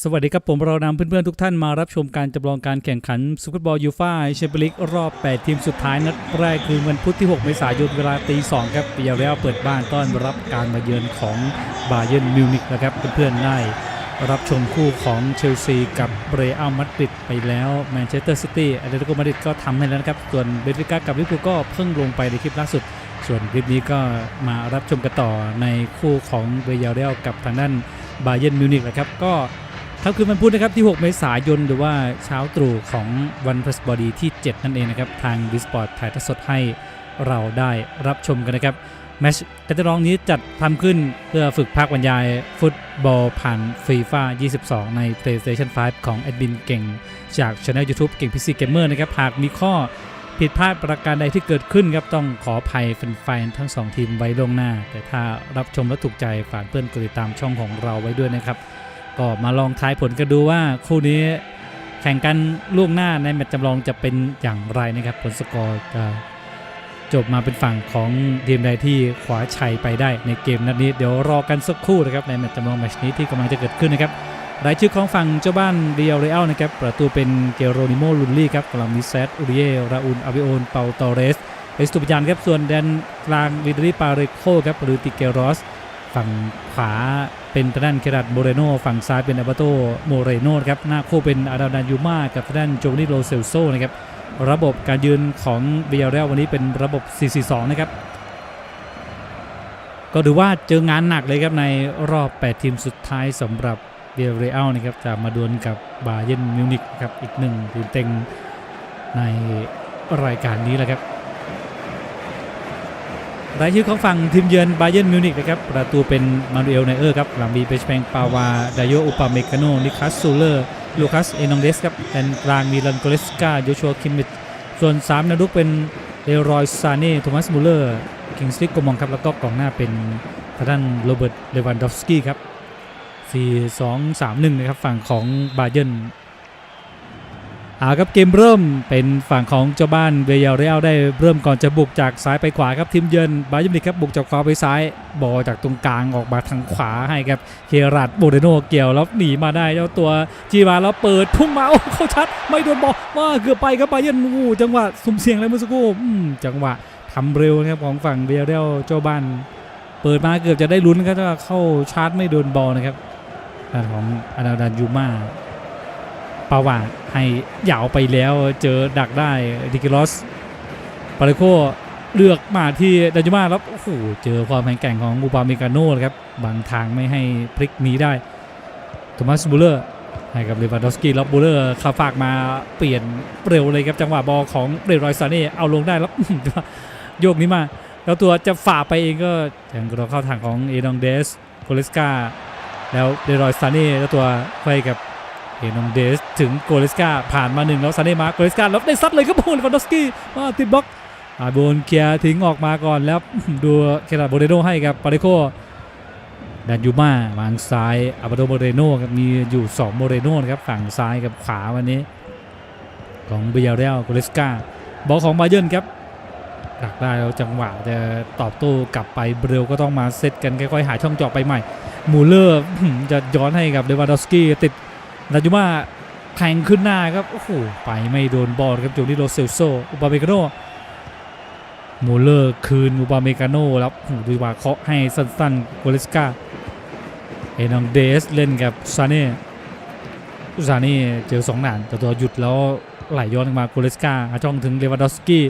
สวัสดีครับผมเรานำเพื่อนๆทุกท่านมารับชมการจำลองการแข่งขันซุปเปอร์บอลยูฟ่าแชมเปี้ยนลีกรอบ 8 ทีมสุดท้ายนัดแรกคือวันพุธที่ 6 เมษายนเวลาตี2ครับปียาเรลเปิดบ้านต้อนรับการมาเยือนของบาเยิร์นมิวนิกนะครับเพื่อนๆได้รับชมคู่ของเชลซีกับเรอัลมาดริดไปแล้วแมนเชสเตอร์ซิตี้อาร์เตติโกมาดริดก็ทำให้แล้วนะครับ ส่วนเบนฟิก้ากับลิเวอร์พูลก็เพิ่งลงไปในคลิปล่าสุด ส่วนคลิปนี้ก็มารับชมกันต่อในคู่ของเบยาเรลกับทางด้านบาเยิร์นมิวนิกนะครับก็ ครับคือวันพุธนะครับที่ 6 เมษายน หรือว่าเช้าตรู่ของวันพฤหัสบดีที่ 7 นั่นเองนะครับ ทางดิสปอร์ตถ่ายทอดสดให้เราได้รับชมกันนะครับแมชการจะร้องนี้จัดทำขึ้นเพื่อฝึกภาคบรรยายฟุตบอลผ่านฟีฟ่า22 ใน PlayStation 5 ของแอดมินเก่ง จากช anel YouTube เก่ง PC Gamer นะครับ หากมีข้อผิดพลาดประการใดที่เกิดขึ้นครับ ต้องขออภัยแฟนๆทั้งสองทีมไว้ล่วงหน้า แต่ถ้ารับชมแล้วถูกใจฝากเพื่อนกดติดตามช่องของเราไว้ด้วยนะครับ ก็มาลองทายผลกันดูว่าคู่นี้แข่งกันล่วงหน้าในแมตช์จำลองจะเป็นอย่างไรนะครับ ผลสกอร์จะจบมาเป็นฝั่งของทีมใดที่ขวาชัยไปได้ในเกมนัดนี้เดี๋ยวรอกันสักครู่นะครับในแมตช์จำลองแมตช์นี้ที่กำลังจะเกิดขึ้นนะครับรายชื่อของฝั่งเจ้าบ้านเรียลเรอัลนะครับประตูเป็นเกโรนิโมลุนลี่ครับกลังมีเซตอุริเยราอุนอาวิโอนเปาตอเรสเอสตูปิยานครับส่วนแดนกลางวิดรีปาเรโคครับหรือติเกโรสฝั่งขวา เป็นทางด้านเครัตโมเรโนฝั่งซ้ายเป็นอาบาโตโมเรโนครับหน้าคู่เป็นอาดาดานยูมากับทางด้านโจนิโรเซลโซนะครับระบบการยืนของเบียร์เรลวันนี้เป็นระบบ 4-4-2 นะครับ ก็ถือว่าเจองานหนักเลยครับในรอบ 8 ทีมสุดท้ายสำหรับเบียร์เรลนะครับจะมาดวลกับบาเยนมิวนิกครับอีกหนึ่งทีมเต็งในรายการนี้แหละครับ รายชื่อของฝั่งทีมเยือนบาเยิร์นมิวนิกนะครับ ประตูเป็นมานูเอลไนเออร์ครับ หลังมีเปชแปงปาวา ดาโยอุปาเมกาโนนิคัสซูเลอร์ ลูคัส เอนองเดสครับแดนกลางมีลันโกเลสกาโยชัวคิมมิตส่วน3นาดุกเป็นเลรอยซาเน่ โทมัสมูเลอร์ คิงสลิกโกมองครับ แล้วก็กองหน้าเป็นทางด้านโรเบิร์ต เลวันดอฟสกี้ครับ 4 2 3 1 นะครับ ฝั่งของบาเยิร์น เอาครับเกมเริ่มเป็นฝั่งของเจ้าบ้านเวียเรอลได้เริ่มก่อนจะบุกจากซ้ายไปขวาครับทีมเยือนบาเยิร์มิวนิกครับบุกจากขวาไปซ้ายบอลจากตรงกลางออกมาทางขวาให้ครับเครัตโบเดโนเกี่ยวแล้วหนีมาได้เจ้าตัวจีมาแล้วเปิดพุ่งมาโอ้เข้าชัดไม่โดนบอลว่าเกือบไปครับบาเยนโอ้จังหวะสุ่มเสี่ยงเลยเมื่อสักครู่จังหวะทำเร็วนะครับของฝั่งเวียเรอลเจ้าบ้าน เปิดมาเกือบจะได้ลุ้นครับว่าเข้าชาร์จไม่โดนบอลนะครับด้านของอานาดานยูมา ปาวาให้ยาวไปแล้วเจอดักได้ดิกิลอสปาเลโคเลือกมาที่ดาจูมาแล้วโอ้โหเจอความแข็งแกร่งของบูปาเมกาโน่ครับบางทางไม่ให้พลิกหนีได้โทมัสบูเลอร์ให้กับเลวานดอฟสกี้แล้วบูเลอร์คาฝากมาเปลี่ยนเร็วเลยครับจังหวะบอลของเรรอยซาเน่เอาลงได้แล้วโยกนี้มา แล้วตัวจะฝ่าไปเองก็ยังกระโดดเข้าทางของเอดองเดสโคเลสกาแล้วเรรอยซาเน่แล้วตัวไปกับ เอนองเดสถึงโกเลสกาผ่านมาหนึ่งแล้วซาเน่มาโกเลสกาแล้วได้ซัดเลยครับโอ้เลวันดอสกี้มาติดบล็อกอาโบนเกียทิ้งออกมาก่อนแล้วดูเคราโบเรโนให้กับปาเรโคดันยูมาวางซ้ายอาบาโดโมเรโนครับมีอยู่2โมเรโนครับฝั่งซ้ายกับขวาวันนี้ ของเบียร์เรลโกเลสกาบอลของบาเยิร์นครับดักได้แล้วจังหวะจะตอบโต้กลับไปเบรลก็ต้องมาเซตกันค่อยๆหาช่องเจาะไปใหม่มูเลอร์จะย้อนให้กับเดวานดอสกี้ติด นาจูมาแทงขึ้นหน้าครับโอ้โหไปไม่โดนบอลครับโจนิโรเซลโซอุปาเมกาโนมูเลอร์คืนอุปาเมกาโนแล้วดูว่าเคาะให้สั้นๆโกเลสกาเอนองเดสเล่นกับซาเน่ซาเน่เจอสองหนานแต่ตัวหยุดแล้วไหลย้อนมาโกเลสกาหาช่องถึงเลวานดอฟสกี้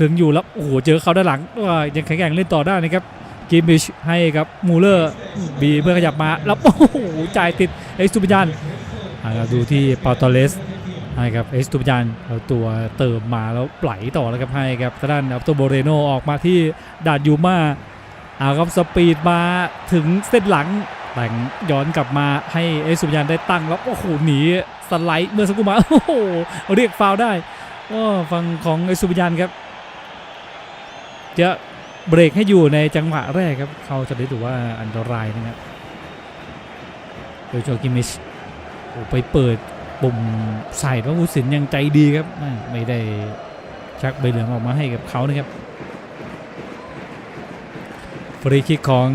ถึงอยู่แล้วโอ้โหเจอเขาด้านหลังว่ายังแข็งแกร่งเล่นต่อได้นะครับกิมมิชให้กับมูเลอร์บีเพื่อขยับมาแล้วโอ้โหจ่ายติดเอ็กซ์ตูปิยาน เราดูที่ปาตอเลสให้กับเอสตูปยานเอาตัวเติมมาแล้วไหลต่อแล้วครับให้กับด้านอัปโตโบเรโนออกมาที่ดานยูมาเอาครับสปีดมาถึงเส้นหลังแต่งย้อนกลับมาให้เอสตูปยานได้ตั้งแล้วโอ้โหหนีสไลด์เมื่อสักครู่มาโอ้โหเรียกฟาวได้ก็ฝั่งของเอสตูปยานครับ จะเบรกให้อยู่ในจังหวะแรกครับ เขาจะได้ดูว่าอันตรายนะครับโดยโจกิมิช ไปเปิดปุ่มใส่แล้วผู้สินยังใจดีครับ ไม่ได้ชักใบเหลืองออกมาให้กับเขานะครับฟรีคิกของ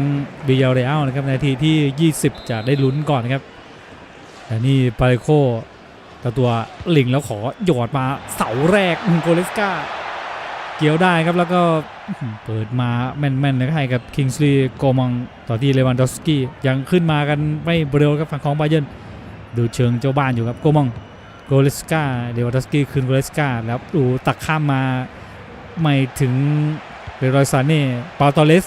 บิยาเรอัลนะครับนาทีที่ 20 จะได้ลุ้นก่อนครับแต่นี่ปาเลโคตัวตัวหลิงแล้วขอหยอดมาเสาแรกโกเลสกาเกี่ยวได้ครับแล้วก็เปิดมาแม่นๆเลยให้กับคิงส์ลีย์โกมังต่อที่เลวันดอฟสกี้ยังขึ้นมากันไม่เร็วครับฝั่งของบาเยิร์น ดูเชิงเจ้าบ้านอยู่ครับโกมังโกเลสกาเลวันดสกี้คืนโกเลสกาแล้วดูตักข้ามมาไม่ถึงเรรอยซาเน่ปาตอเลส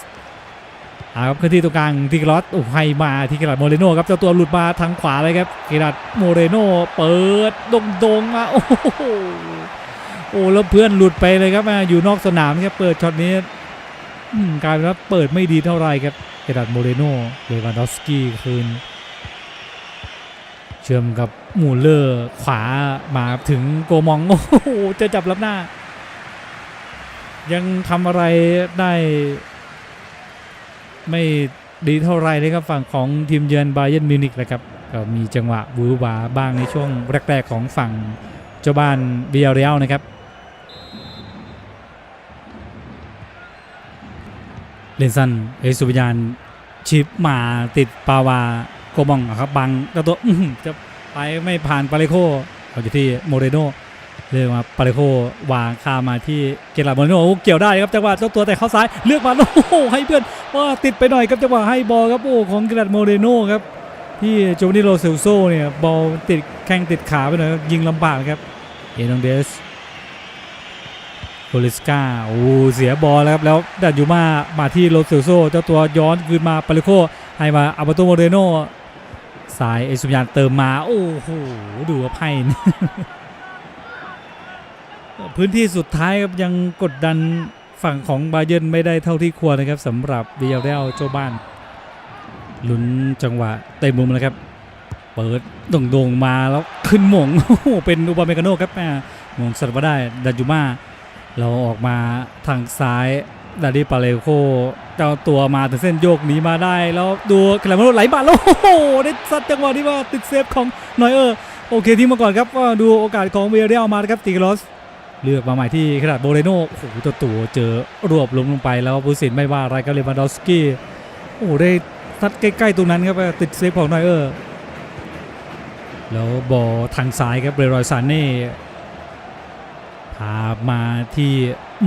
อาครับขึ้นที่ตรงกลางทิกลอสโอ้ให้มาที่กระดโมเรโนครับเจ้าตัวหลุดมาทางขวาเลยครับกระดาโมเรโนเปิดดงดงๆมาโอ้โหโอ้แล้วเพื่อนหลุดไปเลยครับมาอยู่นอกสนามครับเปิดช็อตนี้กลายเป็นว่าเปิดไม่ดีเท่าไหร่ครับกระดาโมเรโนเลวานดอฟสกี้คืน ชื่อมกับมูลเลอร์ขวามาถึงโกมอง โอ้โหจะจับรับหน้า ยังทำอะไรได้ ไม่ดีเท่าไรเลยครับฝั่งของทีมเยือนบาเยนมิวนิกนะครับก็มีจังหวะบูบาบ้างในช่วงแรกๆของฝั่งเจ้าบ้านเบียเรียลนะครับ เลนซันเอสุบยานชิปมาติดปาวา กบองครับบังแล้วตัวจะไปไม่ผ่านปาเลโคเอาอยู่ที่โมเรโนเลือกมาปาเลโควางขามาที่เกลาโมเรโนโเกี่ยวได้ครับจังหวะเจ้าตัวแต่เข้าซ้ายเลือกมาโอ้โหให้เพื่อนว่าติดไปหน่อยครับจังหวะให้บอลครับโอ้ของเกระดาโมเดโนครับที่โจวานิโรเซลโซเนี่ยบอลติดแข้งติดขาไปหน่อยยิงลำบากครับเอโนเดสโคลิสกาโอ้เสียบอลแล้วครับแล้วดันยูมามาที่โรเซลโซเจ้าตัวย้อนคืนมาปาเลโคให้มาอัลบาโตโมเดโน สายเอซุมยานเติมมา โอ้โห ดูว่าไพ่พื้นที่สุดท้ายครับยังกดดันฝั่งของบาเยินไม่ได้เท่าที่ควรนะครับสำหรับเบียร์เรลเจ้าบ้านลุ้นจังหวะเตะมุมนะครับ เปิดโด่งๆมาแล้วขึ้นหมงโอ้โหเป็นอุบาเมกาโนครับแม่หมงสัตว์มาได้ดันจูมาเราออกมาทางซ้าย ดาดิปาเลโคเจ้าตัวมาถึงเส้นโยกหนีมาได้ แล้วดูคลามาโนไหลมาแล้วโอ้โหได้สัดจังหวะที่ว่าติดเซฟของนอยเออร์โอเคทิ้งมาก่อนครับดูโอกาสของเบียร์เรลมาครับติกลอสเลือกมาใหม่ที่ขนาดโบเรโนโอ้โหตัวตัวเจอรวบลงลงไปแล้วผู้สินไม่ว่าอะไรกับเลวานดอสกี้โอ้โหได้ทัดใกล้ๆตรงนั้นครับติดเซฟของนอยเออร์แล้วบอลทางซ้ายครับเรรอยซานเน่ พามาที่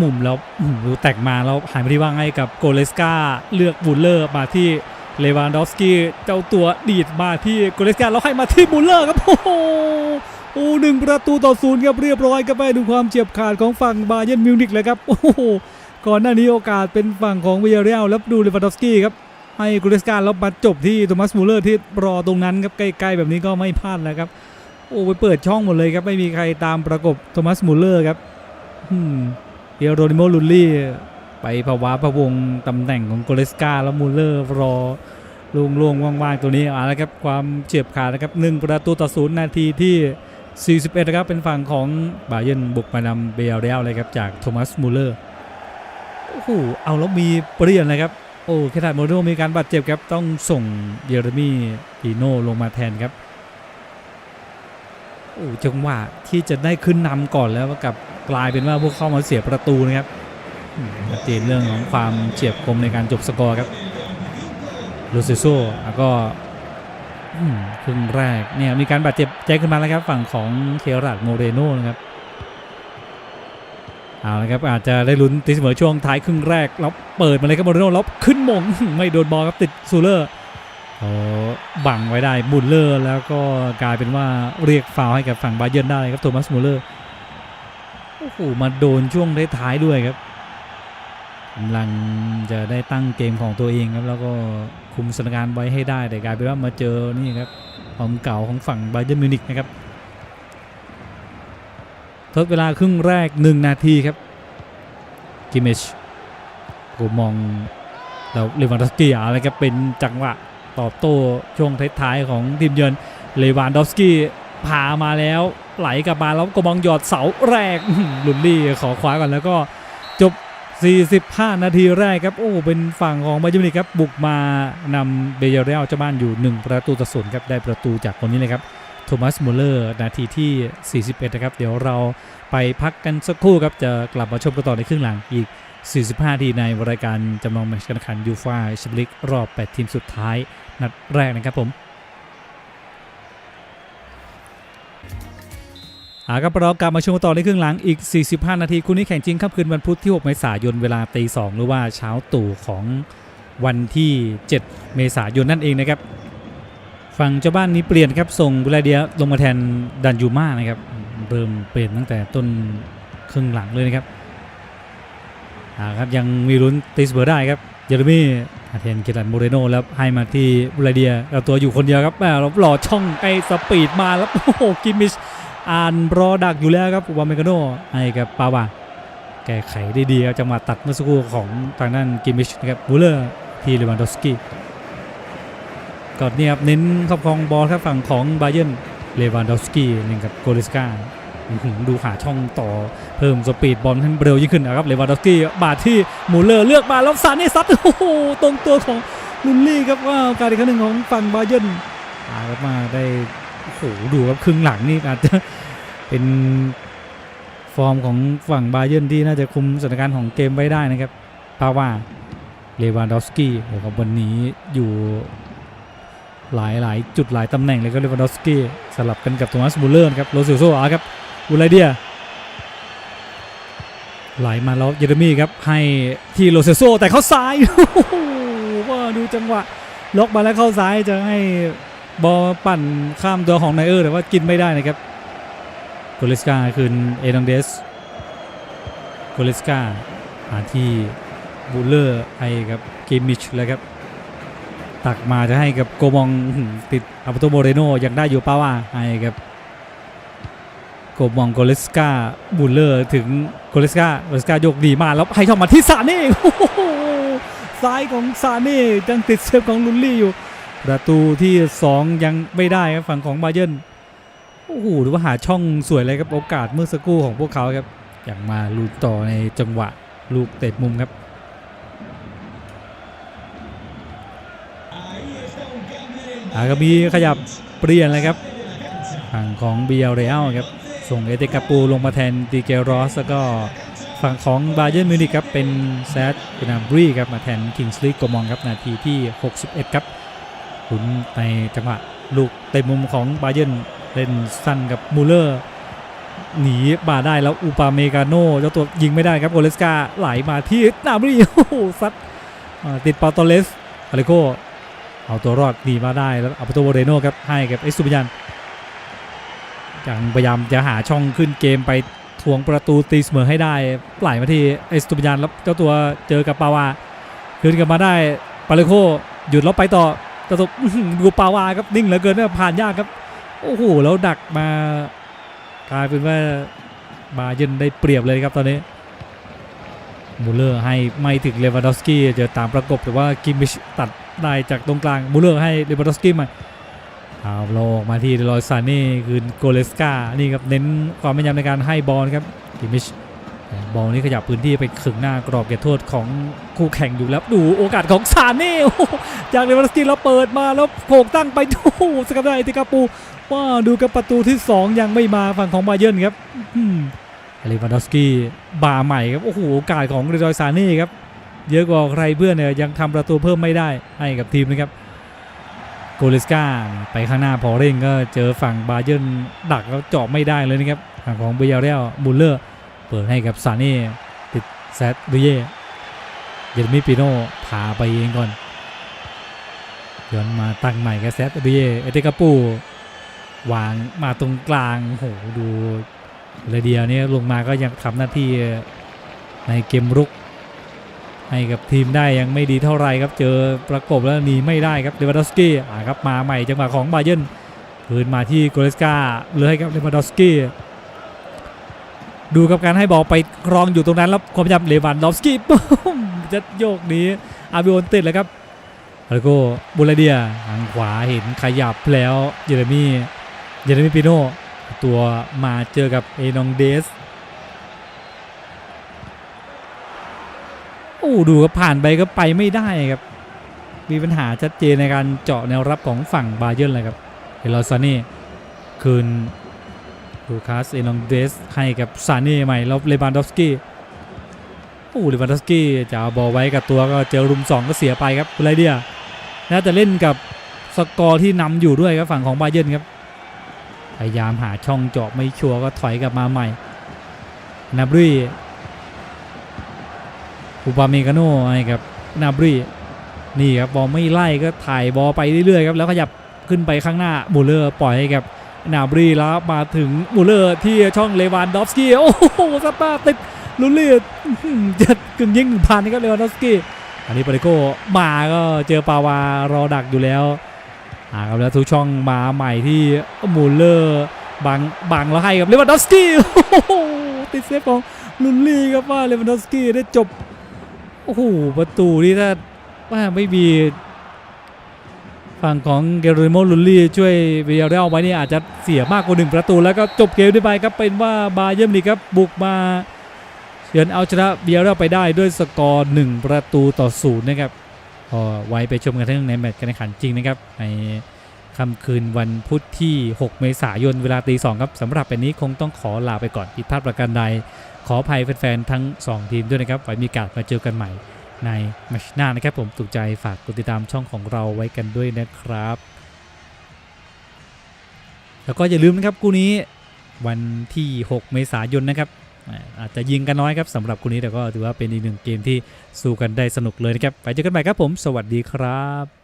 มุมแล้วอื้อหือดูแตกมาแล้วหายไปที่ว่างให้กับโกเลสกาเลือกบูลเลอร์มาที่เลวานดอฟสกี้เจ้าตัวดีดมาที่โกเลสกาแล้วให้มาที่บูลเลอร์ครับโอ้โหโอ้หนึ่งประตูต่อศูนย์ครับเรียบร้อยครับไปดูความเฉียบขาดของฝั่งบาเยิร์นมิวนิกเลยครับโอ้โหก่อนหน้านี้โอกาสเป็นฝั่งของเวียเรียลแล้วดูเลวานดอฟสกี้ครับให้กุเลสกาแล้วมาจบที่โทมัสมูลเลอร์ที่รอตรงนั้นครับใกล้ๆแบบนี้ก็ไม่พลาดแล้วครับ โอ้ไปเปิดช่องหมดเลยครับ ไม่มีใครตามประกบโทมัสมูลเลอร์ครับเดียโรนิโมลุลลี่ ไปภาวะพะวงตำแหน่งของโกเลสกาแล้วมูลเลอร์รอโล่งๆว่างๆ ตัวนี้เอาละครับความเฉียบขาดนะครับหนึ่งประตูต่อศูนย์นาทีที่ 41 นะครับ เป็นฝั่งของบาเยนบุกมานำเบลเรียลเลยครับ จากโทมัสมูลเลอร์โอ้โหเอาแล้วมีเปลี่ยนเลยครับ โอ้แคทาโมโนมีการบาดเจ็บครับ ต้องส่งเยเรมี่ปีโน่ลงมาแทนครับ อ้จังหวะที่จะได้ขึ้นนำก่อนแล้วกับกลายเป็นว่าพวกเข้ามาเสียประตูนะครับอืมชัดเจนเรื่องของความเฉียบคมในการจบสกอร์ครับลูซิโซแล้วก็ครึ่งแรกเนี่ยมีการบาดเจ็บแจ้งขึ้นมาแล้วครับฝั่งของเคราดโมเรโนนะครับเอาละครับอาจจะได้ลุ้นตีเสมอช่วงท้ายครึ่งแรกแล้วเปิดมาเลยครับโมเรโนแล้วขึ้นมงไม่โดนบอลครับติดซูเลอร์ เขาบังไว้ได้บุลเลอร์ แล้วก็กลายเป็นว่าเรียกฟาวให้กับฝั่งบาเยิร์นได้ครับโทมัสมูลเลอร์โอ้โหมาโดนช่วงท้ายๆด้วยครับกำลังจะได้ตั้งเกมของตัวเองครับแล้วก็คุมสถานการณ์ไว้ให้ได้แต่กลายเป็นว่ามาเจอนี่ครับความเก่าของฝั่งบาเยิร์นมิวนิกนะครับทดเวลาครึ่งแรก 1 นาทีครับกิเมชกูมองแล้วเลวานดสกี้อะไรครับเป็นจังหวะ ตอบโต้ช่วงท้ายๆของทีมเยือนเลวานดอฟสกี้พามาแล้วไหลกลับมาแล้วก็มองหยอดเสาแรกลุนลี่ขอคว้าก่อนแล้วก็จบ 45 นาทีแรกครับ โอ้เป็นฝั่งของบาเยิร์มิครับ บุกมานำเบเยเรลเจ้าบ้านอยู่ 1 ประตูต่อศูนย์ครับ ได้ประตูจากคนนี้เลยครับโทมัสมูลเลอร์ นาทีที่ 41 นะครับ เดี๋ยวเราไปพักกันสักครู่ครับ จะกลับมาชมกันต่อในครึ่งหลังอีก 45นาทีในรายการจำลองแมตช์การแข่งขันยูฟ่าแชมเปี้ยนลีกรอบ 8 ทีมสุดท้าย นัดแรกนะครับผมอาครับเรากลับมาชมต่อในครึ่งหลังอีก 45 นาทีคู่นี้แข่งจริงค่ำคืนวันพุธที่ 6 เมษายนเวลาตีสองหรือว่าเช้าตู่ของวันที่ 7 เมษายนนั่นเองนะครับ ฝั่งเจ้าบ้านนี้เปลี่ยนครับส่งบุลาเดียลงมาแทนดันยูมานะครับเริ่มเปลี่ยนตั้งแต่ต้นครึ่งหลังเลยนะครับ ครับยังมีลุ้นตีเสมอได้ครับเยอร์มี่อาเทนเกลันโมเรโนแล้วให้มาที่บุลาเดียเอาตัวอยู่คนเดียวครับแหม่หล่อช่องไอ้สปีดมาแล้วโอ้โหกิมมิชอ่านรอดักอยู่แล้วครับวาเมกาโนให้กับปาวาแก้ไขได้ดีจังหวะตัดเมื่อสักครู่ของทางด้านกิมมิชนะครับบูเลอร์ที่เลวันดอฟสกี้ก่อนนี้ครับเน้นครอบครองบอลครับฝั่งของบาเยนเลวันดอฟสกี้หนึ่งกับโกลิสกาอื้อหือ ดูหาช่องต่อเพิ่มสปีดบอลให้เร็วยิ่งขึ้นนะครับเลวันดอฟสกี้บาดที่มูเลอร์เลือกมาแล้วซานนี่ซัดโอ้โหตรงตัวของลุนลี่ครับว่ากาสอีกครั้งหนึ่งของฝั่งบาเยนอาครับมาได้โอ้โหดูครับครึ่งหลังนี่อาจจะเป็นฟอร์มของฝั่งบาเยิร์นที่น่าจะคุมสถานการณ์ของเกมไว้ได้นะครับปาว่าเลวานดอฟสกี้แล้วก็วันนี้อยู่หลายหลายจุดหลายตำแหน่งเลยก็เลวานดอฟสกี้สลับกันกับโทมัสมูลเลอร์ครับโรซิลโซอาครับ อุไรเดียไหลมาแล้วเยเรมี่ครับให้ที่โรเซโซแต่เขาซ้ายโอ้โหว่าดูจังหวะล็อกมาแล้วเข้าซ้ายจะให้บอลปั่นข้ามตัวของไนเออร์แต่ว่ากินไม่ได้นะครับโกเลสกาคืนเอดองเดสโกเลสกาหาที่บูลเลอร์ให้กับเกมมิชเลยครับ ตักมาจะให้กับโกมองติดอัปโตโมเรโนยังได้อยู่ป้าว่าให้กับ โกมองโกเลสกาบูลเลอร์ถึงโกเลสกาโกเลสกาโยกดีมากแล้วให้ช่องมาที่ซาเน่ซ้ายของซาเน่ยังติดเซฟของลุนลี่อยู่ ประตูที่ 2 ยังไม่ได้ครับฝั่งของบาเยินโอ้โหหรือว่าหาช่องสวยเลยครับโอกาสเมื่อสักครู่ของพวกเขาครับอย่างมาลูกต่อในจังหวะลูกเตะมุมครับอาก็มีขยับเปลี่ยนเลยครับฝั่งของเบียร์เรอัลครับ ส่งเอเตกาปูลงมาแทนดีเกรอสแล้วก็ฝั่งของบาเยิร์นมิวนิกครับ เป็นแซดเบนาบรีครับ มาแทนคิงส์ลีกโกมองครับ นาทีที่ 61 ครับขุนในจังหวะลูกเต็มมุมของบาเย r n นเล่นสั้นกับมูเลอร์ หนีมาได้แล้วอูปาเมกาโนเจ้าตัวยิงไม่ได้ครับโกเลสกาไหลมาที่นาบรีโอ้โหซัดติดปาโตเลสอาริโกเอาตัวรอดหนีมาได้แล้วเอัปโตโวเรโนครับให้กับเอสตูบิยัน ยังพยายามจะหาช่องขึ้นเกมไปทวงประตูตีเสมอให้ได้ไหลมาที่เอสตูบิยันแล้วเจ้าตัวเจอกับปาวาคืนกลับมาได้ปาเลโคหยุดแล้วไปต่อแต่ตบดูปาวาครับนิ่งเหลือเกินเนี่ยผ่านยากครับโอ้โหแล้วดักมากลายเป็นว่าบาเยร์นได้เปรียบเลยครับตอนนี้มูเลอร์ให้ไม่ถึงเลวานดอฟสกี้จะตามประกบแต่ว่ากิมมิชตัดได้จากตรงกลางมูเลอร์ให้เลวานดอฟสกี้มา เอาเราออกมาที่เดลอยซานี่คืนโกเลสกานี่ครับเน้นความแม่นยำในการให้บอลครับกิมิชบอลนี้ขยับพื้นที่ไปขึงหน้ากรอบเขตโทษของคู่แข่งอยู่แล้วดูโอกาสของซาเน่จากเลวานสกี้แล้วเปิดมาแล้วโผกตั้งไปโอ้โหสกัดได้ติกาปูว่าดูกับประตูที่ 2 ยังไม่มาฝั่งของบาเยิร์นครับอเลวานดอสกี้บาใหม่ครับโอ้โหโอกาสของเรดอยซานี่ครับเยอะกว่าใครเพื่อนเนี่ยยังทำประตูเพิ่มไม่ได้ให้กับทีมนะครับ โกเลสกาไปข้างหน้าพอเร่งก็เจอฝั่งบาเยิร์นดักแล้วเจาะไม่ได้เลยนะครับฝั่งของเบียร์เรียลบุลเลอร์เปิดให้กับซานี่ติดแซดดูเย่เยนมิปิโน่พาไปเองก่อนย้อนมาตั้งใหม่กับแซดเบียเอเตกาปูวางมาตรงกลางโหดูเรเดียเนี่ยลงมาก็ยังทำหน้าที่ในเกมรุก ให้กับทีมได้ยังไม่ดีเท่าไรครับเจอประกบแล้วหนีไม่ได้ครับเลวานดอฟสกี้อ่าครับมาใหม่จังหวะของบาเยนคืนมาที่โกเลสกาเลยให้กับเลวานดอฟสกี้ดูกับการให้บอลไปครองอยู่ตรงนั้นแล้วความพยายามเลวานดอฟสกี้ปุ้มจะโยกนี้อาบิโอนติดเลยครับแล้วก็บุลาเดียทางขวาเห็นขยับแล้วเยเรมี่เยเรมี่ปิโน่ตัวมาเจอกับเอนองเดส โอ้ดูครับผ่านไปก็ไปไม่ได้ครับ มีปัญหาชัดเจนในการเจาะแนวรับของฝั่งบาเยิร์นเลยครับเฮลอซานี่คืนลูคัสเอนองเดสให้กับซานี่ใหม่แล้วเลบานดอฟสกี้โอ้เลบานดอฟสกี้จะเอาบอลไว้กับตัวก็เจอรุมสองก็เสียไปครับบุลาเดียน่าจะเล่นกับสกอร์ที่นำอยู่ด้วยครับฝั่งของบาเยิร์นครับพยายามหาช่องเจาะไม่ชัวร์ก็ถอยกลับมาใหม่นาบรี อุปาเมกาโน่ให้กับนาบรีนี่ครับบอลไม่ไล่ก็ถ่ายบอลไปเรื่อยๆครับแล้วขยับขึ้นไปข้างหน้ามูเลอร์ปล่อยให้กับนาบรีแล้วมาถึงมูเลอร์ที่ช่องเลวานดอฟสกี้โอ้โหสตาร์ติดลุลียอื้อหือจะกึ่งยิงผ่านนะครับเลวานดอฟสกี้อันนี้ปาริโกมาก็เจอปาวารอดักอยู่แล้วอ่าครับแล้วทุกช่องมาใหม่ที่มูลเลอร์บังบังแล้วให้กับเลวันดอฟสกี้โอ้โหติดเซฟของลุลี่ครับว่าเลวันดอฟสกี้ได้จบ โอ้โหประตูนี่ถ้าว่าไม่มีฝั่งของเกเรโมลุนลี่ช่วยเบียร์เรลไว้นี่อาจจะเสียมากกว่าหนึ่งประตูแล้วก็จบเกมด้วยไปครับเป็นว่าบาเยิร์นลีครับบุกมาเฉือนเอาชนะเบียร์เรลไปได้ด้วยสกอร์หนึ่งประตูต่อศูนย์นะครับก็ไว้ไปชมกันทั้งในแมตช์การแข่งขันจริงนะครับใน ค่ำคืนวันพุธที่ 6 เมษายนเวลาตีสองครับสำหรับเป็นนี้คงต้องขอลาไปก่อนผิดพลาดประการใด ขออภัยแฟนๆทั้ง 2 ทีมด้วยนะครับไว้มีโอกาสมาเจอกันใหม่ในมตช์หน้านะครับผมถูกใจฝากกดติดตามช่องของเราไว้กันด้วยนะครับ แล้วก็อย่าลืมนะครับคู่นี้วันที่ 6 เมษายนนะครับอาจจะยิงกันน้อยครับสำหรับคู่นี้แต่ก็ถือว่าเป็นอีกหนึ่งเกมที่สู้กันได้สนุกเลยนะครับ ไปเจอกันใหม่ครับผม สวัสดีครับ